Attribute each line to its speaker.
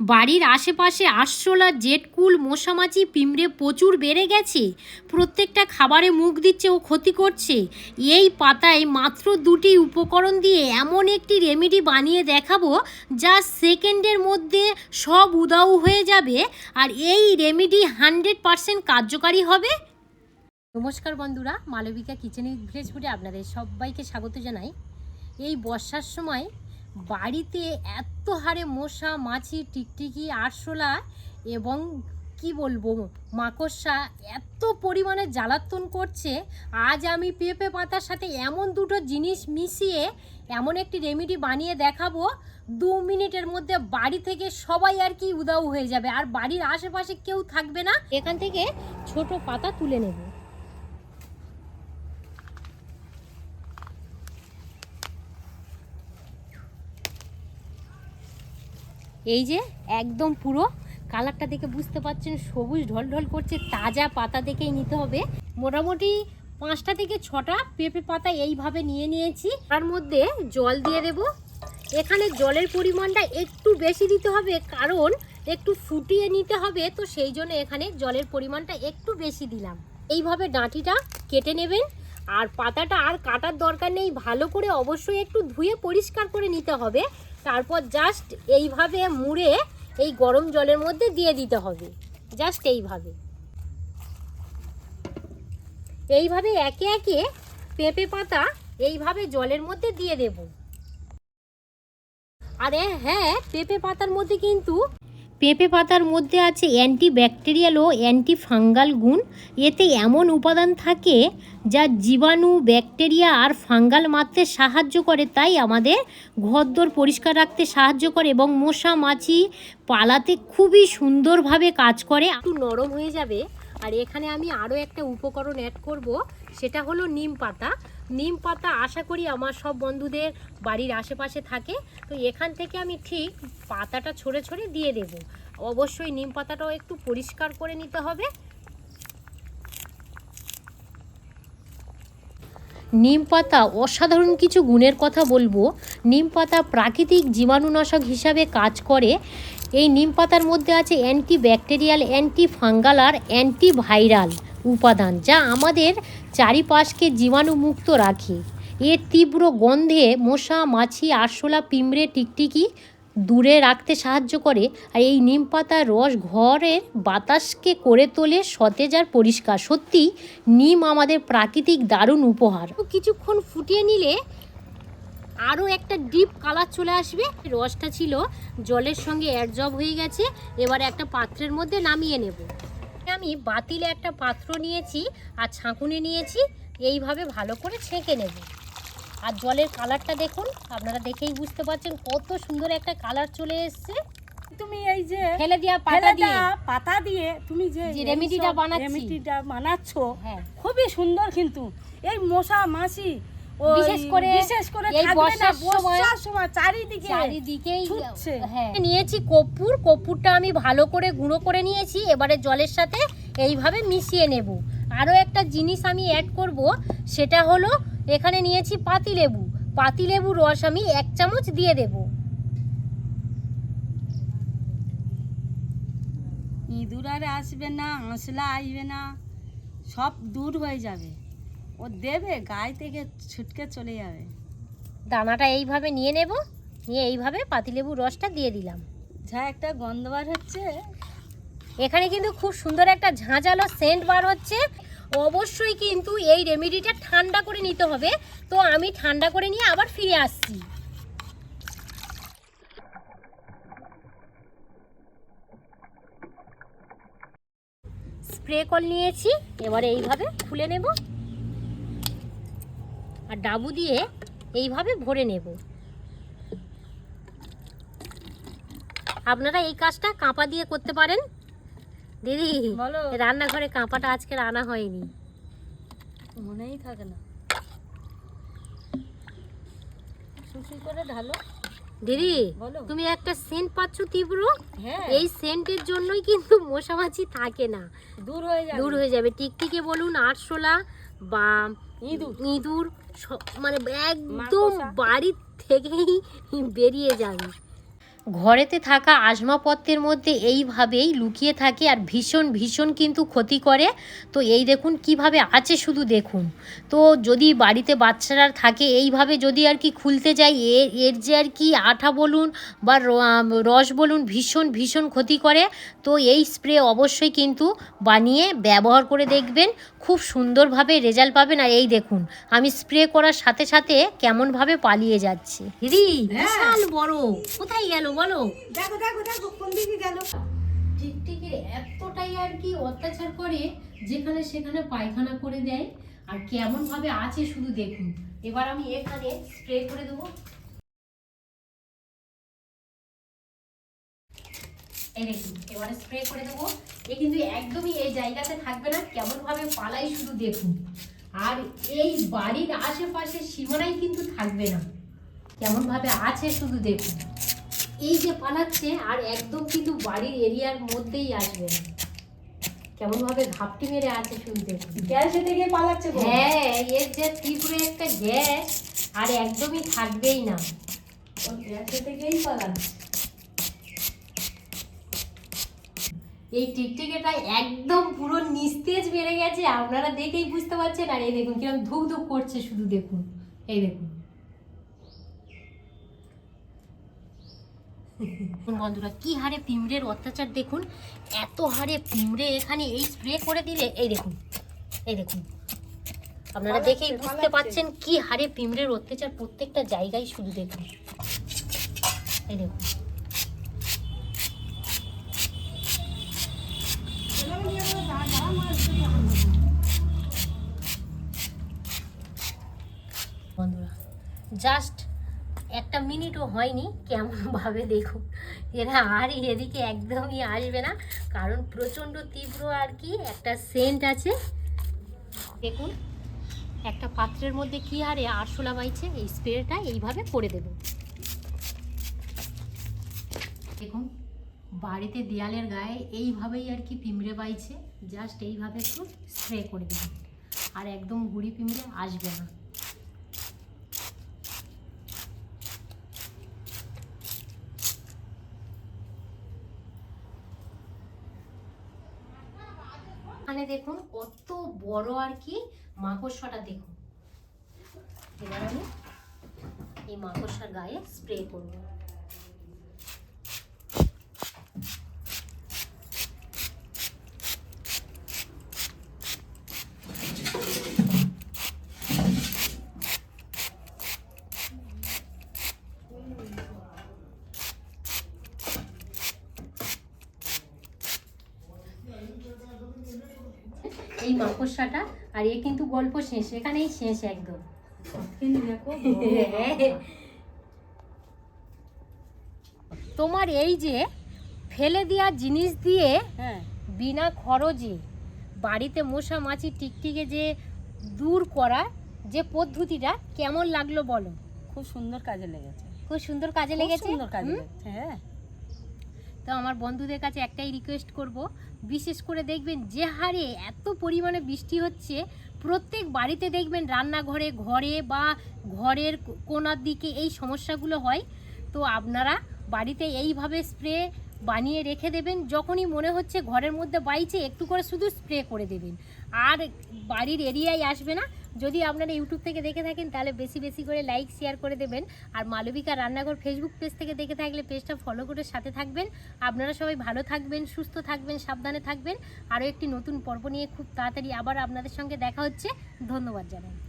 Speaker 1: বাড়ির আশেপাশে আরশোলা জেটকুল মশামাছি, পিঁমড়ে প্রচুর বেড়ে গেছে। প্রত্যেকটা খাবারে মুখ দিচ্ছে ও ক্ষতি করছে। এই পাতায় মাত্র দুটি উপকরণ দিয়ে এমন একটি রেমেডি বানিয়ে দেখাবো যা সেকেন্ডের মধ্যে সব উদাও হয়ে যাবে। আর এই রেমেডি হান্ড্রেড পারসেন্ট কার্যকারী হবে। নমস্কার বন্ধুরা, মালবিকা কিচেন ভিলেজ ফুডে আপনাদের সবাইকে স্বাগত জানাই। এই বর্ষার সময় বাড়িতে এত হারে মশা, মাছি, টিকটিকি, আরশোলা এবং কি বলব, মাকড়সা এত পরিমাণে জ্বালাতন করছে, আজ আমি পেঁপে পাতার সাথে এমন দুটো জিনিস মিশিয়ে এমন একটি রেমিডি বানিয়ে দেখাবো, দু মিনিটের মধ্যে বাড়ি থেকে সবাই আর কি উদাও হয়ে যাবে, আর বাড়ির আশেপাশে কেউ থাকবে না। এখান থেকে ছোট পাতা তুলে নেব। এই যে একদম পুরো কালারটা দেখে বুঝতে পারছেন, সবুজ ঢলঢল করছে, তাজা পাতা দেখেই নিতে হবে। মোটামুটি পাঁচটা থেকে ছটা পেঁপে পাতা এইভাবে নিয়ে নিয়েছি। তার মধ্যে জল দিয়ে দেব। এখানে জলের পরিমাণটা একটু বেশি দিতে হবে, কারণ একটু ফুটিয়ে নিতে হবে, তো সেই জন্য এখানে জলের পরিমাণটা একটু বেশি দিলাম। এইভাবে ডাঁটিটা কেটে নেবেন। আর পাতাটা আর কাটার দরকার নেই, ভালো করে অবশ্যই একটু ধুয়ে পরিষ্কার করে নিতে হবে। তারপর জাস্ট এইভাবে মুড়ে এই গরম জলের মধ্যে দিয়ে দিতে হবে জাস্ট এইভাবে। এইভাবে একে একে পেঁপে পাতা এইভাবে জলের মধ্যে দিয়ে দেব। আরে হ্যাঁ পেঁপে পাতার মধ্যে কিন্তু পেঁপে পাতার মধ্যে আছে অ্যান্টি ব্যাকটেরিয়াল ও অ্যান্টি ফাঙ্গাল গুণ। এতে এমন উপাদান থাকে যা জীবাণু, ব্যাকটেরিয়া আর ফাঙ্গাল মারতে সাহায্য করে, তাই আমাদের ঘরদোর পরিষ্কার রাখতে সাহায্য করে এবং মশা মাছি পালাতে খুবই সুন্দরভাবে কাজ করে। একটু নরম হয়ে যাবে। আর এখানে আমি আরও একটা উপকরণ অ্যাড করব, সেটা হলো নিম পাতা। নিম পাতা আশা করি আমার সব বন্ধুদের বাড়ির আশেপাশে থাকে। তো এখান থেকে আমি ঠিক পাতাটা ছড়ে ছড়ে দিয়ে দেব। অবশ্যই নিম পাতাটাও একটু পরিষ্কার করে নিতে হবে। নিম পাতা অসাধারণ কিছু গুণের কথা বলব। নিম পাতা প্রাকৃতিক জীবাণুনাশক হিসাবে কাজ করে। এই নিম পাতার মধ্যে আছে অ্যান্টি ব্যাকটেরিয়াল অ্যান্টি ফাঙ্গাল আর অ্যান্টিভাইরাল। উপাদান, যা আমাদের চারিপাশকে জীবাণুমুক্ত রাখে। এর তীব্র গন্ধে মশা, মাছি, আরশোলা পিঁমড়ে টিকটিকি দূরে রাখতে সাহায্য করে। আর এই নিম পাতার রস ঘরের বাতাসকে করে তোলে, সতেজ আর পরিষ্কার। সত্যি, নিম আমাদের প্রাকৃতিক দারুণ উপহার। কিছুক্ষণ ফুটিয়ে নিলে আরও একটা ডিপ কালার চলে আসবে। রসটা ছিল জলের সঙ্গে অ্যাডজব হয়ে গেছে। এবারে একটা পাত্রের মধ্যে নামিয়ে নেব। আমি বাতিলে একটা পাত্র নিয়েছি আর ছাঁকুনি নিয়েছি এইভাবে ভালো করে ছেঁকে নেব। আর জলের কালারটা দেখুন আপনারা দেখেই বুঝতে পারছেন কত সুন্দর একটা কালার চলে এসছে।
Speaker 2: তুমি এই যে
Speaker 1: ফেলে দেওয়া পাতা দিয়ে।
Speaker 2: পাতা দিয়ে তুমি যে
Speaker 1: রেমেডিটা বানাচ্ছি।
Speaker 2: রেমেডিটা বানাচ্ছ
Speaker 1: হ্যাঁ।
Speaker 2: খুবই সুন্দর কিন্তু। এই মশা মাছি
Speaker 1: বিশেষ করে
Speaker 2: বিশেষ করে
Speaker 1: এই বর্ষার সময়
Speaker 2: সময় চারিদিকে
Speaker 1: চারিদিকেই হ্যাঁ। নিয়েছি কর্পূর কর্পূরটা আমি ভালো করে গুঁড়ো করে নিয়েছি এবারে জলের সাথে এইভাবে মিশিয়ে নেব। আরও একটা জিনিস আমি অ্যাড করব সেটা হলো এখানে নিয়েছি পাতিলেবু। পাতিলেবু রস আমি এক চামচ দিয়ে দেব।
Speaker 2: ইঁদুর আর আসবে না আঁশলা আসবে না সব দূর হয়ে যাবে। ও দেবে গায়ে থেকে ছুটকে চলে যাবে।
Speaker 1: দানাটা এইভাবে নিয়ে নেব নিয়ে এইভাবে পাতিলেবু রসটা দিয়ে দিলাম।
Speaker 2: যা একটা গন্ধ বার হচ্ছে।
Speaker 1: এখানে কিন্তু খুব সুন্দর একটা ঝাঁঝালো সেন্ট বার হচ্ছে। অবশ্যই কিন্তু এই রেমেডিটা ঠান্ডা করে নিতে হবে। তো আমি ঠান্ডা করে নিয়ে আবার ফিরে আসছি। স্প্রে কল নিয়েছি এবারে এইভাবে খুলে নেব। আর ডাবু দিয়ে এইভাবে ভরে নেব। আপনারা এই কাজটা কাঁপা দিয়ে করতে পারেন। দিদি
Speaker 2: বলো।
Speaker 1: রান্নাঘরে কাঁপাটা আজকে রান্না হয়নি।
Speaker 2: মনেই থাকে না। করে ঢালো।
Speaker 1: দিদি তুমি একটা সেন্ট পাচ্ছ তীব্র?
Speaker 2: হ্যাঁ।
Speaker 1: এই সেন্টের জন্যই কিন্তু মশামাছি থাকে না।
Speaker 2: দূর হয়ে যাবে।
Speaker 1: দূর হয়ে যাবে। টিকটিকে বলুন আরশোলা বা
Speaker 2: ইঁদুর।
Speaker 1: ইঁদুর সব- মানে একদম। বাড়ির থেকেই বেরিয়ে যাবে ঘরেতে থাকা আসমাপত্রের মধ্যে এইভাবেই লুকিয়ে থাকে আর ভীষণ ভীষণ কিন্তু ক্ষতি করে। তো এই দেখুন কীভাবে আছে শুধু দেখুন। তো যদি বাড়িতে বাচ্চারা থাকে এইভাবে যদি আর কি খুলতে যাই এর এর যে আর কি আঠা বলুন বা রস বলুন ভীষণ ভীষণ ক্ষতি করে। তো এই স্প্রে অবশ্যই কিন্তু বানিয়ে ব্যবহার করে দেখবেন। খুব সুন্দরভাবে রেজাল্ট পাবেন। আর এই দেখুন আমি স্প্রে করার সাথে সাথে কেমনভাবে পালিয়ে যাচ্ছে। দিদি বিশাল বড়। কোথায় গেল বলো?
Speaker 2: দেখো দেখো দেখো কোন দিকে গেল?
Speaker 1: টিকটিকির এতটাই আর কি অত্যাচার করে যেখানে সেখানে পায়খানা করে দেয় আর কেমন ভাবে আছে শুধু দেখুন। এবার আমি এখানে স্প্রে করে দেবো। এই দেখুন এবারে স্প্রে করে দেবো। এ কিন্তু একদমই এই জায়গাতে থাকবে না কেমন ভাবে পালাই শুধু দেখুন। আর এই বাড়ির আশেপাশে সীমানাই কিন্তু থাকবে না। কেমন ভাবে আছে শুধু দেখুন। এই যে পালাচ্ছে আর একদম কিন্তু বাড়ির এরিয়ার মধ্যেই আসবে। না কেমন ভাবে ঘাপটি মেরে আছে শুনতে
Speaker 2: গ্যাসে থেকে পালাচ্ছে
Speaker 1: হ্যাঁ এর যে তীব্র একটা গ্যাস আর একদমই থাকবেই না।
Speaker 2: পালাচ্ছে।
Speaker 1: এই টিকটিকিটা একদম পুরো নিস্তেজ বেড়ে গেছে আপনারা দেখেই বুঝতে পারছেন। আর এই দেখুন কীরকম ধুক ধুক করছে শুধু দেখুন। এই দেখুন। দেখুন বন্ধুরা কি হারে পিঁমড়ের অত্যাচার দেখুন। এত হারে পিঁমড়ে এখানে এই স্প্রে করে দিলে এই দেখুন এই দেখুন। আপনারা দেখেই বুঝতে
Speaker 2: পালাচ্ছে।
Speaker 1: পারছেন কি হারে পিঁমড়ের অত্যাচার প্রত্যেকটা জায়গায় শুধু দেখুন। এই দেখুন। বন্ধুরা জাস্ট একটা মিনিটও হয়নি কেমনভাবে দেখুন। এরা আর এদিকে একদমই আসবে না, কারণ প্রচণ্ড তীব্র আর কি একটা সেন্ট আছে। দেখুন, একটা পাত্রের মধ্যে কি হারে আরশোলা বাইছে, এই স্প্রেটা এইভাবে করে দেব। দেখুন, বাড়িতে দেয়ালের গায়ে এইভাবেই আর কি পিঁমড়ে বাইছে জাস্ট এইভাবে একটু স্প্রে করে দেবেন আর একদম গুড়ি পিঁমড়ে আসবে না। এখানে দেখুন কত বড় আর কি মাকড়সাটা দেখুন। এবার আমি এই মাকড়সার গায়ে স্প্রে করব। এই মাকড়সাটা আর এ কিন্তু গল্প শেষ এখানেই শেষ একদম। তোমার এই যে ফেলে দেওয়া জিনিস দিয়ে
Speaker 2: হ্যাঁ।
Speaker 1: বিনা খরচে বাড়িতে মশা মাছি টিকটিকে যে দূর করা যে পদ্ধতিটা কেমন লাগল বলো?
Speaker 2: খুব সুন্দর কাজে লেগেছে।
Speaker 1: খুব সুন্দর কাজে লেগেছে?
Speaker 2: সুন্দর কাজে লেগেছে হ্যাঁ।
Speaker 1: তো আমার বন্ধুদের কাছে একটাই রিকোয়েস্ট করব, বিশেষ করে দেখবেন যে হারে এত পরিমাণে বৃষ্টি হচ্ছে, প্রত্যেক বাড়িতে দেখবেন রান্নাঘরে, ঘরে বা ঘরের কোনার দিকে এই সমস্যাগুলো হয়। তো আপনারা বাড়িতে এইভাবে স্প্রে বানিয়ে রেখে দেবেন, যখনই মনে হচ্ছে ঘরের মধ্যে বাইছে একটু করে শুধু স্প্রে করে দেবেন। আর বাড়ির এরিয়ায় আসবে না যদি আপনারা ইউটিউব থেকে দেখে থাকেন, তাহলে বেশি বেশি করে লাইক শেয়ার করে দেবেন। আর মালবিকা রান্নাঘর ফেসবুক পেজ থেকে দেখে থাকলে পেজটা ফলো করে সাথে থাকবেন। আপনারা সবাই ভালো থাকবেন, সুস্থ থাকবেন, সাবধানে থাকবেন। আরও একটি নতুন পর্ব নিয়ে খুব তাড়াতাড়ি আবার আপনাদের সঙ্গে দেখা হচ্ছে। ধন্যবাদ জানাই।